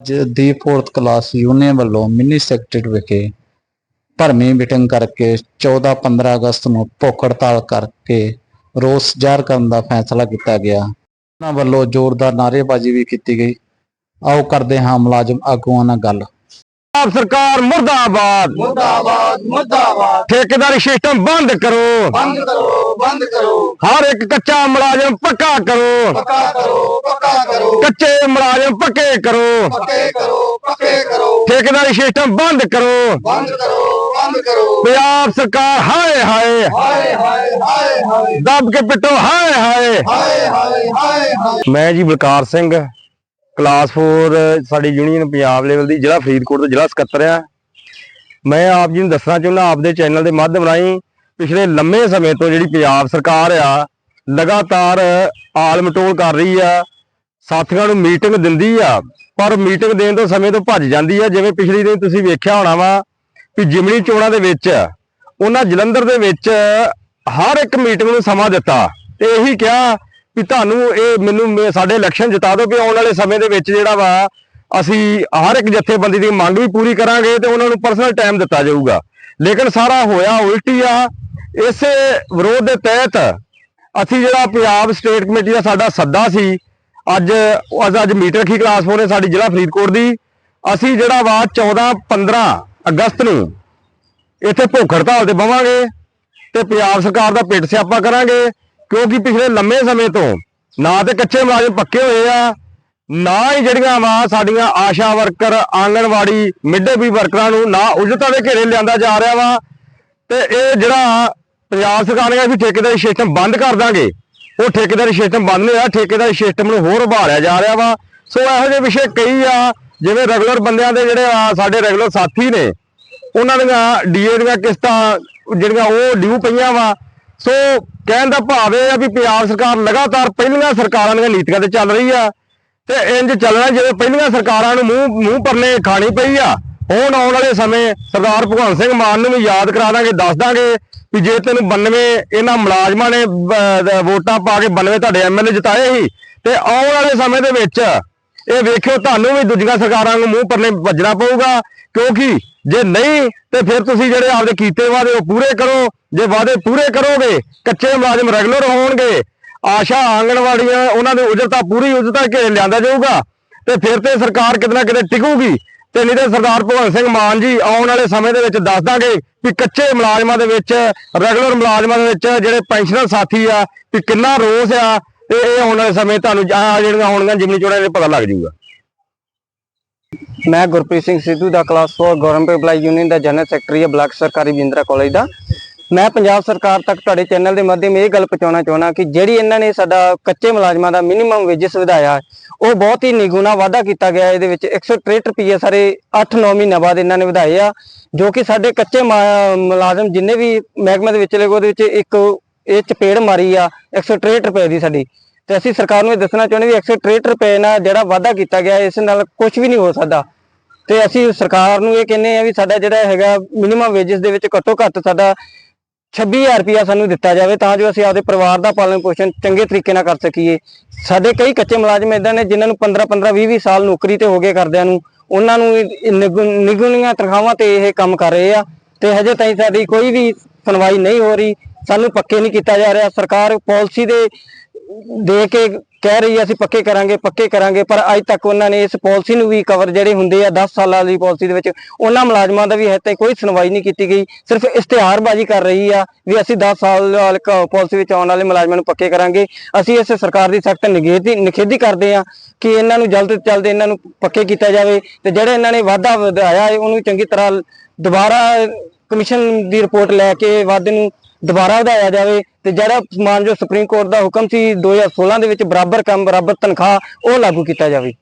ਅੱਜ ਦੀ fourth class union ਵੱਲੋਂ ਮਿੰਨੀ ਸੈਕਟਰੀਏਟ ਵਿਖੇ ਭਰਮੀ ਮੀਟਿੰਗ ਕਰਕੇ 14-15 ਅਗਸਤ ਨੂੰ ਭੁੱਖ ਹੜਤਾਲ ਕਰਕੇ ਰੋਸ ਜ਼ਾਹਰ ਕਰਨ ਦਾ ਫੈਸਲਾ ਕੀਤਾ ਗਿਆ। ਉਹਨਾਂ ਵੱਲੋਂ ਜ਼ੋਰਦਾਰ ਨਾਅਰੇਬਾਜ਼ੀ ਵੀ ਕੀਤੀ ਗਈ। ਆਓ ਕਰਦੇ ਹਾਂ ਮੁਲਾਜ਼ਮ ਆਗੂਆਂ ਨਾਲ ਗੱਲ। ਪੰਜਾਬ ਸਰਕਾਰ ਮੁਰਦਾਬਾਦ। ਮੁਰਦਾਬਾਦ ਮੁਰਦਾਬਾਦ। ਠੇਕੇਦਾਰੀ ਸਿਸਟਮ ਬੰਦ ਕਰੋ। ਬੰਦ ਕਰੋ ਬੰਦ ਕਰੋ। ਹਰ ਇੱਕ ਕੱਚਾ ਮੁਲਾਜ਼ਮ ਪੱਕਾ ਕਰੋ। ਪੱਕਾ ਕਰੋ ਪੱਕਾ ਕਰੋ। ਕੱਚੇ ਮੁਲਾਜ਼ਮ ਪੱਕੇ ਕਰੋ। ਪੱਕੇ ਕਰੋ ਪੱਕੇ ਕਰੋ। ਠੇਕੇਦਾਰੀ ਸਿਸਟਮ ਬੰਦ ਕਰੋ। ਬੰਦ ਕਰੋ ਬੰਦ ਕਰੋ। ਪੰਜਾਬ ਸਰਕਾਰ ਹਾਏ ਹਾਏ। ਹਾਏ ਹਾਏ ਹਾਏ ਹਾਏ। ਦੱਬ ਕੇ ਪਿੱਟੋ ਹਾਏ ਹਾਏ। ਹਾਏ ਹਾਏ ਹਾਏ ਹਾਏ। ਮੈਂ ਜੀ ਬਲਕਾਰ ਸਿੰਘ। ਕਲਾਸ 4 ਸਾਡੀ ਯੂਨੀਅਨ ਪੰਜਾਬ ਲੈਵਲ ਦੀ ਜ਼ਿਲ੍ਹਾ ਫਰੀਦਕੋਟ ਤੋਂ ਜ਼ਿਲ੍ਹਾ ਸਕੱਤਰ ਆ। ਮੈਂ ਆਪ ਜੀ ਨੂੰ ਦੱਸਣਾ ਚਾਹੁੰਦਾ, ਆਪਦੇ ਚੈਨਲ ਦੇ ਮਾਧਿਅਮ ਰਾਹੀਂ ਪਿਛਲੇ ਲੰਮੇ ਸਮੇਂ ਤੋਂ ਜਿਹੜੀ ਪੰਜਾਬ ਸਰਕਾਰ ਆ, ਲਗਾਤਾਰ ਆਲ ਮਟੋਲ ਕਰ ਰਹੀ ਆ, ਸਾਥੀਆਂ ਨੂੰ ਮੀਟਿੰਗ ਦਿੰਦੀ ਆ, ਪਰ ਮੀਟਿੰਗ ਦੇਣ ਤੋਂ ਸਮੇਂ ਤੋਂ ਭੱਜ ਜਾਂਦੀ ਆ। ਜਿਵੇਂ ਪਿਛਲੀ ਦਿਨ ਤੁਸੀਂ ਵੇਖਿਆ ਹੋਣਾ ਵਾ ਕਿ ਜਿਮਣੀ ਚੋਣਾਂ ਦੇ ਵਿੱਚ, ਉਹਨਾਂ ਜਲੰਧਰ ਦੇ ਵਿੱਚ ਹਰ ਇੱਕ ਮੀਟਿੰਗ ਨੂੰ ਸਮਾਂ ਦਿੱਤਾ। ਤੇ ਇਹੀ ਕਿਹਾ ਵੀ ਤੁਹਾਨੂੰ ਇਹ ਮੈਨੂੰ ਮੇ- ਸਾਡੇ ਇਲੈਕਸ਼ਨ ਜਿਤਾ ਦਿਓ ਕਿ ਆਉਣ ਵਾਲੇ ਸਮੇਂ ਦੇ ਵਿੱਚ ਜਿਹੜਾ ਵਾ, ਅਸੀਂ ਹਰ ਇੱਕ ਜਥੇਬੰਦੀ ਦੀ ਮੰਗ ਵੀ ਪੂਰੀ ਕਰਾਂਗੇ ਤੇ ਉਹਨਾਂ ਨੂੰ ਪਰਸਨਲ ਟਾਈਮ ਦਿੱਤਾ ਜਾਊਗਾ। ਲੇਕਿਨ ਸਾਰਾ ਹੋਇਆ ਉਲਟੀ ਆ। ਇਸੇ ਵਿਰੋਧ ਦੇ ਤਹਿਤ ਅਸੀਂ ਜਿਹੜਾ ਪੰਜਾਬ ਸਟੇਟ ਕਮੇਟੀ ਦਾ ਸਾਡਾ ਸੱਦਾ ਸੀ, ਅੱਜ ਅੱਜ ਅੱਜ ਮੀਟਿੰਗ ਰੱਖੀ ਕਲਾਸ 4 ਨੇ ਸਾਡੀ ਜ਼ਿਲ੍ਹਾ ਫਰੀਦਕੋਟ ਦੀ। ਅਸੀਂ ਜਿਹੜਾ ਵਾ 14 15 ਅਗਸਤ ਨੂੰ ਇੱਥੇ ਭੁੱਖ ਹੜਤਾਲ ਤੇ ਬਵਾਂਗੇ ਤੇ ਪੰਜਾਬ ਸਰਕਾਰ ਦਾ ਪਿੱਟ ਸਿਆਪਾ ਕਰਾਂਗੇ। ਕਿਉਂਕਿ ਪਿਛਲੇ ਲੰਮੇ ਸਮੇਂ ਤੋਂ ਨਾ ਤੇ ਕੱਚੇ ਮੁਲਾਜ਼ਮ ਪੱਕੇ ਹੋਏ ਆ, ਨਾ ਹੀ ਜਿਹੜੀਆਂ ਵਾ ਸਾਡੀਆਂ ਆਸ਼ਾ ਵਰਕਰ, ਆਂਗਣਵਾੜੀ ਮਿੱਡੇ ਵੀ ਵਰਕਰਾਂ ਨੂੰ ਨਾ ਉਜਰਤਾਂ ਦੇ ਘੇਰੇ ਲਿਆਂਦਾ ਜਾ ਰਿਹਾ ਵਾ। ਤੇ ਇਹ ਜਿਹੜਾ ਪੰਜਾਬ ਸਰਕਾਰ ਨੇ ਕਿਹਾ ਵੀ ਠੇਕੇਦਾਰੀ ਸਿਸਟਮ ਬੰਦ ਕਰ ਦਾਂਗੇ, ਉਹ ਠੇਕੇਦਾਰੀ ਸਿਸਟਮ ਬੰਦ ਨਹੀਂ ਆ ਠੇਕੇਦਾਰੀ ਸਿਸਟਮ ਨੂੰ ਹੋਰ ਉਭਾਲਿਆ ਜਾ ਰਿਹਾ ਵਾ। ਸੋ ਇਹੋ ਜਿਹੇ ਵਿਸ਼ੇ ਕਈ ਆ, ਜਿਵੇਂ ਰੈਗੂਲਰ ਬੰਦਿਆਂ ਦੇ ਜਿਹੜੇ ਆ ਸਾਡੇ ਰੈਗੂਲਰ ਸਾਥੀ ਨੇ, ਉਹਨਾਂ ਦੀਆਂ ਡੀਏ ਦੀਆਂ ਕਿਸ਼ਤਾਂ ਜਿਹੜੀਆਂ ਉਹ ਡਿਊ ਪਈਆਂ ਵਾ ਸੋ ਕਹਿਣ ਦਾ ਭਾਵ ਇਹ ਆ ਵੀ ਪੰਜਾਬ ਸਰਕਾਰ ਲਗਾਤਾਰ ਪਹਿਲੀਆਂ ਸਰਕਾਰਾਂ ਦੀਆਂ ਨੀਤੀਆਂ ਤੇ ਚੱਲ ਰਹੀ ਆ ਤੇ ਇੰਜ ਚੱਲਣਾ ਜਿਵੇਂ ਪਹਿਲੀਆਂ ਸਰਕਾਰਾਂ ਨੂੰ ਮੂੰਹ ਮੂੰਹ ਪਰਨੇ ਖਾਣੀ ਪਈ ਆ। ਹੁਣ ਆਉਣ ਵਾਲੇ ਸਮੇਂ ਸਰਦਾਰ ਭਗਵੰਤ ਸਿੰਘ ਮਾਨ ਨੂੰ ਵੀ ਯਾਦ ਕਰਾ ਦਾਂਗੇ ਦੱਸ ਦਾਂਗੇ ਵੀ ਜੇ ਤੈਨੂੰ 92 ਇਹਨਾਂ ਮੁਲਾਜ਼ਮਾਂ ਨੇ ਅਹ, ਵੋਟਾਂ ਪਾ ਕੇ 92 ਤੁਹਾਡੇ ਐਮਐਲਏ ਜਿਤਾਏ ਸੀ ਤੇ ਆਉਣ ਵਾਲੇ ਸਮੇਂ ਦੇ ਵਿੱਚ ਇਹ ਵੇਖਿਓ, ਤੁਹਾਨੂੰ ਵੀ ਦੂਜੀਆਂ ਸਰਕਾਰਾਂ ਨੂੰ ਮੂੰਹ ਪਰਨੇ ਭੱਜਣਾ ਪਊਗਾ। ਕਿਉਂਕਿ ਜੇ ਨਹੀਂ, ਤੇ ਫਿਰ ਤੁਸੀਂ ਜਿਹੜੇ ਆਪਦੇ ਕੀਤੇ ਵਾਅਦੇ ਉਹ ਪੂਰੇ ਕਰੋ। ਜੇ ਵਾਅਦੇ ਪੂਰੇ ਕਰੋਗੇ, ਕੱਚੇ ਮੁਲਾਜ਼ਮ ਰੈਗੂਲਰ ਹੋਣਗੇ, ਆਸ਼ਾ ਆਂਗਣਵਾੜੀਆਂ, ਉਹਨਾਂ ਦੀ ਉਜਰਤਾ ਪੂਰੀ ਉਜਰਤਾ ਘੇਰ ਲਿਆਂਦਾ ਜਾਊਗਾ। ਤੇ ਫਿਰ ਤੇ ਸਰਕਾਰ ਕਿਤੇ ਨਾ ਕਿਤੇ ਟਿਕੂਗੀ। ਤੇ ਨਹੀਂ ਤੇ ਸਰਦਾਰ ਭਗਵੰਤ ਸਿੰਘ ਮਾਨ ਜੀ ਆਉਣ ਵਾਲੇ ਸਮੇਂ ਦੇ ਵਿੱਚ ਦੱਸ ਦਾਂਗੇ ਵੀ ਕੱਚੇ ਮੁਲਾਜ਼ਮਾਂ ਦੇ ਵਿੱਚ ਰੈਗੂਲਰ ਮੁਲਾਜ਼ਮਾਂ ਦੇ ਵਿੱਚ ਜਿਹੜੇ ਪੈਨਸ਼ਨਰ ਸਾਥੀ ਆ, ਵੀ ਕਿੰਨਾ ਰੋਸ ਆ। ਤੇ ਇਹ ਆਉਣ ਵਾਲੇ ਸਮੇਂ ਤੁਹਾਨੂੰ ਆਹ ਜਿਹੜੀਆਂ ਹੋਣਗੀਆਂ ਜਿਮਨੀ ਚੋਣਾਂ ਦੇ ਪਤਾ ਲੱਗ ਜਾਊਗਾ। ਮੈਂ ਗੁਰਪ੍ਰੀਤ ਸਿੰਘ ਸਿੱਧੂ ਦਾ ਕਲਾਸ 4 ਗਵਰਨਮੈਂਟ ਐਮਪਲਾਈ ਯੂਨੀਅਨ ਦਾ ਜਨਰਲ ਸੈਕਟਰੀ ਹੈ ਬਲਾਕ ਸਰਕਾਰੀ ਬਿੰਦਰਾ ਕਾਲਜ ਦਾ। ਮੈਂ ਪੰਜਾਬ ਸਰਕਾਰ ਤੱਕ ਤੁਹਾਡੇ ਚੈਨਲ ਦੇ ਮਾਧਿਅਮ ਇਹ ਗੱਲ ਪਹੁੰਚਾਉਣਾ ਚਾਹੁੰਦਾ ਕਿ ਜਿਹੜੀ ਇਹਨਾਂ ਨੇ ਸਾਡਾ ਕੱਚੇ ਮੁਲਾਜ਼ਮਾਂ ਦਾ ਮਿਨੀਮਮ ਵੇਜਸ ਵਧਾਇਆ, ਉਹ ਬਹੁਤ ਹੀ ਨਿਗੁਣਾ ਵਾਧਾ ਕੀਤਾ ਗਿਆ ਇਹਦੇ ਵਿੱਚ। 163 ਰੁਪਏ ਸਾਰੇ 8-9 ਮਹੀਨਿਆਂ ਬਾਅਦ ਇਹਨਾਂ ਨੇ ਵਧਾਏ ਆ, ਜੋ ਕਿ ਸਾਡੇ ਕੱਚੇ ਮੁਲਾਜ਼ਮ ਜਿੰਨੇ ਵੀ ਮਹਿਕਮੇ ਦੇ ਵਿਚਲੇ, ਉਹਦੇ ਵਿੱਚ ਇੱਕ ਇਹ ਚਪੇੜ ਮਾਰੀ ਆ 163 ਰੁਪਏ ਦੀ ਸਾਡੀ। ਤੇ ਅਸੀਂ ਸਰਕਾਰ ਨੂੰ ਇਹ ਦੱਸਣਾ ਚਾਹੁੰਦੇ ਵੀ 163 ਰੁਪਏ ਨਾਲ ਜਿਹੜਾ ਵਾਅਦਾ ਕੀਤਾ ਗਿਆ, ਇਸ ਨਾਲ ਕੁਝ ਵੀ ਨਹੀਂ ਹੋ ਸਕਦਾ। ਤੇ ਅਸੀਂ ਸਰਕਾਰ ਨੂੰ ਇਹ ਕਹਿੰਦੇ ਆ ਵੀ ਸਾਡਾ ਜਿਹੜਾ ਹੈਗਾ ਮਿਨੀਮਮ ਵੇਜਸ ਦੇ ਵਿੱਚ ਘੱਟੋ ਘੱਟ ਸਾਡਾ 26000 ਰੁਪਇਆ ਸਾਨੂੰ ਦਿੱਤਾ ਜਾਵੇ, ਤਾਂ ਜੋ ਅਸੀਂ ਆਪਦੇ ਪਰਿਵਾਰ ਦਾ ਪਾਲਣ ਪੋਸ਼ਣ ਚੰਗੇ ਤਰੀਕੇ ਨਾਲ ਕਰ ਸਕੀਏ। ਸਾਡੇ ਕਈ ਕੱਚੇ ਮੁਲਾਜ਼ਮ ਇਦਾਂ ਨੇ ਜਿਨ੍ਹਾਂ ਨੂੰ 15 15 20 20 ਸਾਲ ਨੌਕਰੀ ਤੇ ਹੋ ਗਏ ਕਰਦਿਆਂ ਨੂੰ। ਉਹਨਾਂ ਨੂੰ ਇਹ ਨਿਗੁ- ਨਿਗੁਣੀਆਂ ਤਨਖਾਹਾਂ ਤੇ ਇਹ ਕੰਮ ਕਰ ਰਹੇ ਆ। ਤੇ ਹਜੇ ਤਾਈਂ ਸਾਡੀ ਕੋਈ ਵੀ ਸੁਣਵਾਈ ਨਹੀਂ ਹੋ ਰਹੀ। ਸਾਨੂੰ ਪੱਕੇ ਨਹੀਂ ਕੀਤਾ ਜਾ ਰਿਹਾ। ਸਰਕਾਰ ਪਾਲਿਸੀ ਦੇ ਦੇ ਕੇ ਕਹਿ ਰਹੀ ਹੈ, ਅਸੀਂ ਪੱਕੇ ਕਰਾਂਗੇ ਪੱਕੇ ਕਰਾਂਗੇ, ਪਰ ਅੱਜ ਤੱਕ ਉਹਨਾਂ ਨੇ ਇਸ ਪਾਲਿਸੀ ਨੂੰ ਵੀ ਕਵਰ ਜਿਹੜੇ ਹੁੰਦੇ ਆ 10 ਸਾਲਾਂ ਦੀ ਪਾਲਿਸੀ ਦੇ ਵਿੱਚ, ਉਹਨਾਂ ਮੁਲਾਜ਼ਮਾਂ ਦਾ ਵੀ ਹੈ ਤੇ ਕੋਈ ਸੁਣਵਾਈ ਨਹੀਂ ਕੀਤੀ ਗਈ। ਸਿਰਫ ਇਸ਼ਤਿਹਾਰਬਾਜ਼ੀ ਕਰ ਰਹੀ ਆ ਵੀ ਅਸੀਂ 10 ਸਾਲ ਵਾਲੇ ਪਾਲਿਸੀ ਵਿੱਚ ਆਉਣ ਵਾਲੇ ਮੁਲਾਜ਼ਮਾਂ ਨੂੰ ਪੱਕੇ ਕਰਾਂਗੇ। ਅਸੀਂ ਇਸ ਸਰਕਾਰ ਦੀ ਸਖਤ ਨਿਖੇਧੀ ਨਿਖੇਧੀ ਕਰਦੇ ਆ ਕਿ ਇਹਨਾਂ ਨੂੰ ਜਲਦ ਤੋਂ ਜਲਦ ਇਹਨਾਂ ਨੂੰ ਪੱਕੇ ਕੀਤਾ ਜਾਵੇ ਤੇ ਜਿਹੜੇ ਇਹਨਾਂ ਨੇ ਵਾਅਦਾ ਵਧਾਇਆ ਹੈ, ਉਹਨੂੰ ਚੰਗੀ ਤਰ੍ਹਾਂ ਦੁਬਾਰਾ ਕਮਿਸ਼ਨ ਦੀ ਰਿਪੋਰਟ ਲੈ ਕੇ ਵਾਅਦੇ ਨੂੰ ਦੁਬਾਰਾ ਵਧਾਇਆ ਜਾਵੇ ਤੇ ਜਿਹੜਾ ਮਾਨਯੋਗ ਸੁਪਰੀਮ ਕੋਰਟ ਦਾ ਹੁਕਮ ਸੀ 2016 ਦੇ ਵਿੱਚ ਬਰਾਬਰ ਕੰਮ, ਬਰਾਬਰ ਤਨਖਾਹ, ਉਹ ਲਾਗੂ ਕੀਤਾ ਜਾਵੇ।